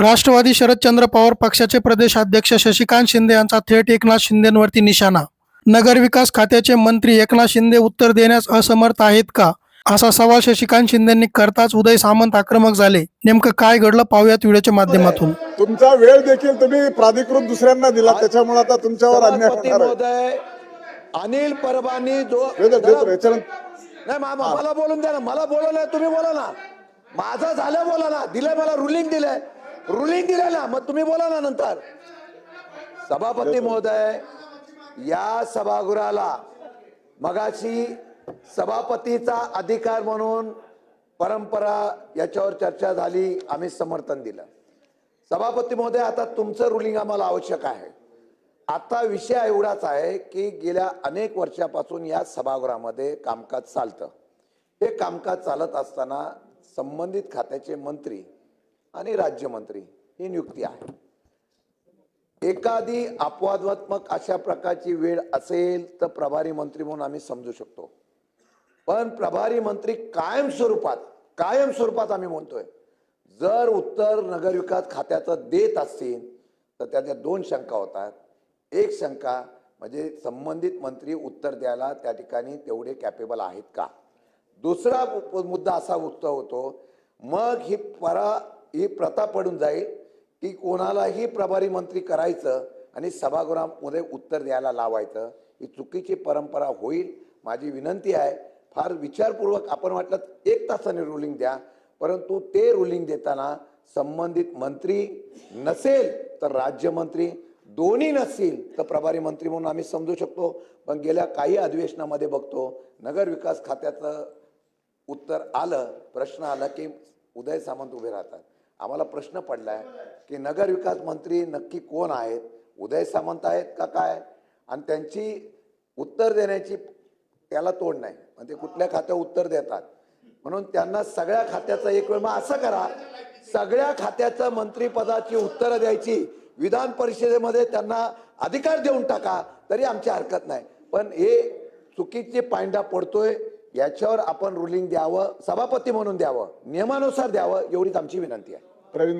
राष्ट्रवादी शरदचंद्र पवार पक्षाचे प्रदेशाध्यक्ष शशिकांत शिंदे यांचा थेट एकनाथ शिंदेवरती निशाणा. नगरविकास खात्याचे मंत्री एकनाथ शिंदे उत्तर देण्यास असमर्थ आहेत का? असा सवाल शशिकांत शिंदेंनी करताच उदय सामंत आक्रमक झाले. नेमकं काय घडलं पाहूयात व्हिडिओच्या माध्यमातून. तुमचा वेळ देखील तुम्ही प्राधिकृत दुसऱ्यांना दिला त्याच्यामुळे आता तुमच्यावर अन्याय अनिल परबानी जो नाही मला बोलून द्या ना मला बोलवलंय तुम्ही बोला ना. माझं झालं बोला ना दिलंय मला रुलिंग दिलंय. रुलिंग दिलंय ना मग तुम्ही बोला ना नंतर. सभापती महोदय या सभागृहाला मगाशी सभापतीचा अधिकार म्हणून परंपरा याच्यावर चर्चा झाली आम्ही समर्थन दिलं. सभापती महोदय आता तुमचं रुलिंग आम्हाला आवश्यक आहे. आता विषय एवढाच आहे की गेल्या अनेक वर्षापासून या सभागृहामध्ये कामकाज चालतं. हे कामकाज चालत असताना संबंधित खात्याचे मंत्री आणि राज्यमंत्री ही नियुक्ती आहे. एखादी अपवादात्मक अशा प्रकारची वेळ असेल तर प्रभारी मंत्री म्हणून आम्ही समजू शकतो. पण प्रभारी मंत्री कायम स्वरूपात कायम स्वरूपात आम्ही म्हणतोय जर उत्तर नगरविकास खात्याचं देत असतील तर त्याच्या दोन शंका होतात एक शंका म्हणजे संबंधित मंत्री उत्तर द्यायला त्या ठिकाणी तेवढे कॅपेबल आहेत का? दुसरा मुद्दा असा उत्तर होतो मग ही परा ही प्रथा पडून जाईल. की कोणालाही प्रभारी मंत्री करायचं आणि सभागृहामध्ये उत्तर द्यायला लावायचं ही चुकीची परंपरा होईल. माझी विनंती आहे फार विचारपूर्वक आपण वाटलं एक तासाने रुलिंग द्या परंतु ते रुलिंग देताना संबंधित मंत्री नसेल तर राज्यमंत्री दोन्ही नसतील तर प्रभारी मंत्री म्हणून आम्ही समजू शकतो. पण गेल्या काही अधिवेशनामध्ये बघतो नगर विकास खात्याचं उत्तर आलं प्रश्न आला की उदय सामंत उभे राहतात. आम्हाला प्रश्न पडला आहे की नगर विकास मंत्री नक्की कोण आहेत? उदय सामंत आहेत का काय? आणि त्यांची उत्तर देण्याची त्याला तोड नाही. म्हणजे कुठल्या खात्या उत्तर देतात? म्हणून त्यांना सगळ्या खात्याचं एक वेळ मग असं करा सगळ्या खात्याचं मंत्रीपदाची उत्तरं द्यायची. विधान परिषदेमध्ये त्यांना अधिकार देऊन टाका तरी आमची हरकत नाही. पण हे चुकीचे पांडा पडतोय. याच्यावर आपण रुलिंग द्यावं सभापती म्हणून द्यावं नियमानुसार द्यावं एवढीच आमची विनंती आहे. प्रवीण